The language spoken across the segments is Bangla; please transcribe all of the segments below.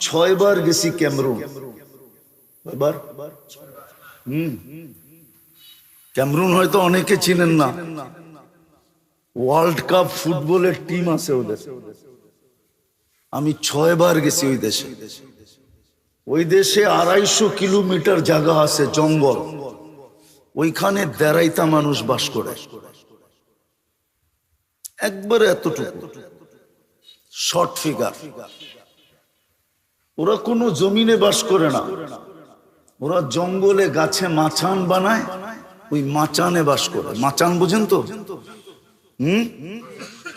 ছয়বার গেছি ক্যামরুন। ক্যামরুন হয়তো অনেকে চিনেন না। ওয়ার্ল্ড কাপ ফুটবলের টিম আছে ওদের। আমি ছয়বার গেছি ওই দেশে। ওই দেশে আড়াইশো কিলোমিটার জায়গা আছে, জঙ্গল। ওইখানে দেড়াইতা মানুষ বাস করে। একবারে এতটুকু। Short figure. ওরা কোনো জমিনে বাস করে না। ওরা জঙ্গলে গাছে মাচান বানায়, ওই মাচানে বাস করে। মাচান বুঝেন তো? হুম?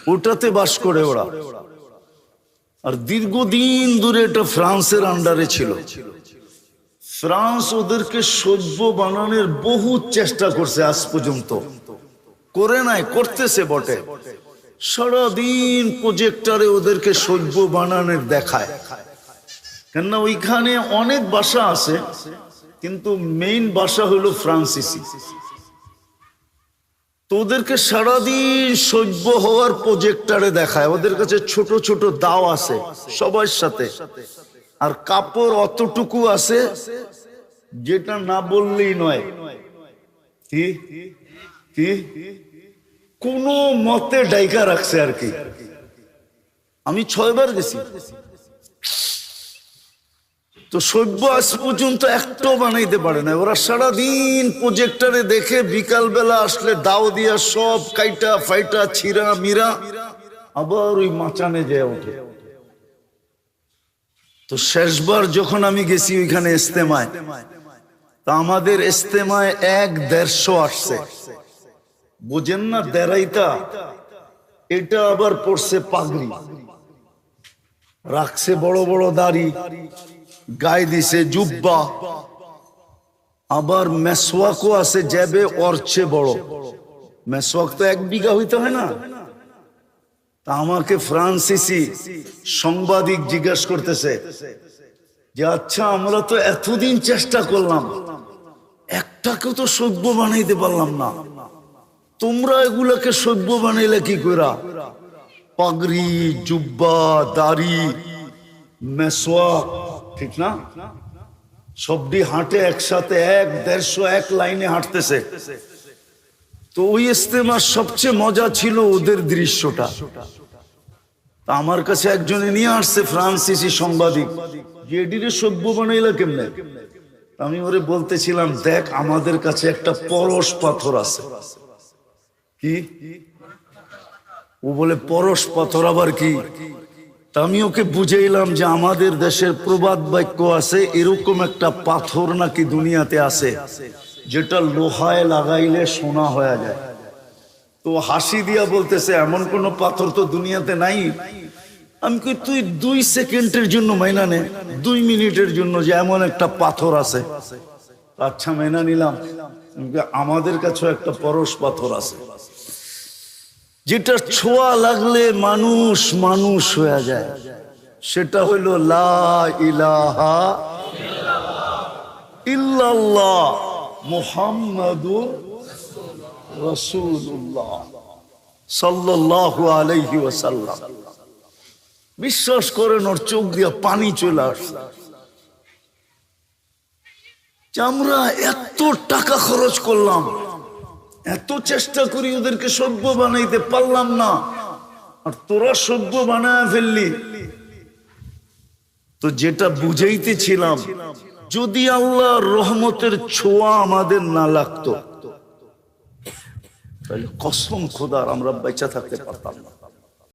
ওটাতে বাস করে ওরা। আর দীর্ঘদিন ধরে এটা ফ্রান্সের আন্ডারে ছিল। ফ্রান্স ওদেরকে সভ্য বানানোর বহু চেষ্টা করছে আজ পর্যন্ত। করে নাই, করতেছে বটে। সারাদিন প্রজেক্টরে ওদেরকে সভ্য বানানোর দেখায়। কেননা ওইখানে অনেক ভাষা আছে, কিন্তু মেইন ভাষা হলো ফ্রান্সিসি। তো ওদেরকে সারাদিন সভ্য হওয়ার প্রজেক্টারে দেখায়। ওদের কাছে ছোট ছোট দাও আছে সবার সাথে। আর কাপড় অতটুকু আছে যেটা না বললেই নয়। কি? কোন মতে ডাইকা রাখছে আর কি। আমি ছয়বার গেছি। তো সভ্য আজ পর্যন্ত একটাও বানাইতে পারে না ওরা সারাদিন প্রজেক্টরে দেখে বিকাল বেলা আসলে দাও দিয়া সব কাইটা, ফাইটা ছিরা মিরা, আবার ওই মাচানে যায় ওঠে। তো শেষবার যখন আমি গেছি ওইখানে ইস্তেমায় তা আমাদের ইস্তেমায় এক দেড়শো আসছে। বোঝেন না দেড়াইতা? এটা আবার পড়ছে পাগড়ি। রাখছে বড় বড় দাড়ি। গায়ে দিছে জুব্বা। আবার মেসওয়াকও আছে যাবে অর্চে বড়। মেসওয়াক তো এক বিঘা হইতে হয় না। তা আমাকে ফ্রান্সিসি সাংবাদিক জিজ্ঞাসা করতেছে যে আচ্ছা আমরা তো এতদিন চেষ্টা করলাম একটাকেও তো সভ্য বানাইতে পারলাম না। তোমরা এগুলাকে সভ্য বানাইলে কি করা পাগড়ি, জুব্বা, দাড়ি, মেসওয়াক ঠিক না? সবটি হাঁটে একসাথে এক, দেড়শো এক লাইনে হাঁটতেছে। তো ওই ইস্তেমার সবচেয়ে মজা ছিল ওদের দৃশ্যটা। আমার কাছে একজনে নিয়ে আসছে, ফ্রান্সিসি সাংবাদিক। যে সভ্য বানাইলা কেমনে? আমি ওরে বলতেছিলাম, দেখ, আমাদের কাছে একটা পরশ পাথর আছে। কি? ও বলে, পরশ পাথর আবার কি? তা আমি ওকে বুঝাইলাম যে আমাদের দেশের প্রবাদ বাক্য আছে, এরকম একটা পাথর নাকি দুনিয়াতে আছে, যেটা লোহায় লাগাইলে সোনা হয়ে যায়। তো হাসি দিয়া বলতেছে, এমন কোন পাথর তো দুনিয়াতে নাই? আমি কই, তুই দুই সেকেন্ডের জন্য মাইনা নে, দুই মিনিটের জন্য যে এমন একটা পাথর আছে। আচ্ছা মেনা নিলাম। আমাদের কাছেও একটা পরশ পাথর আছে। যেটা ছোঁয়া লাগলে মানুষ মানুষ হয়ে যায়। সেটা হইল ওয়াসাল্লাম। বিশ্বাস করেন ওর চোখ দিয়ে পানি চলে আসছে। আমরা এত টাকা খরচ করলাম এত চেষ্টা করি ওদেরকে সভ্য বানাইতে, পারলাম না। আর তোরা সভ্য বানায় ফেললি। তো যেটা বুঝাইতেছিলাম, যদি আল্লাহ রহমতের ছোঁয়া আমাদের না লাগতো কসম খোদার আমরা বেঁচে থাকতে পারতাম না।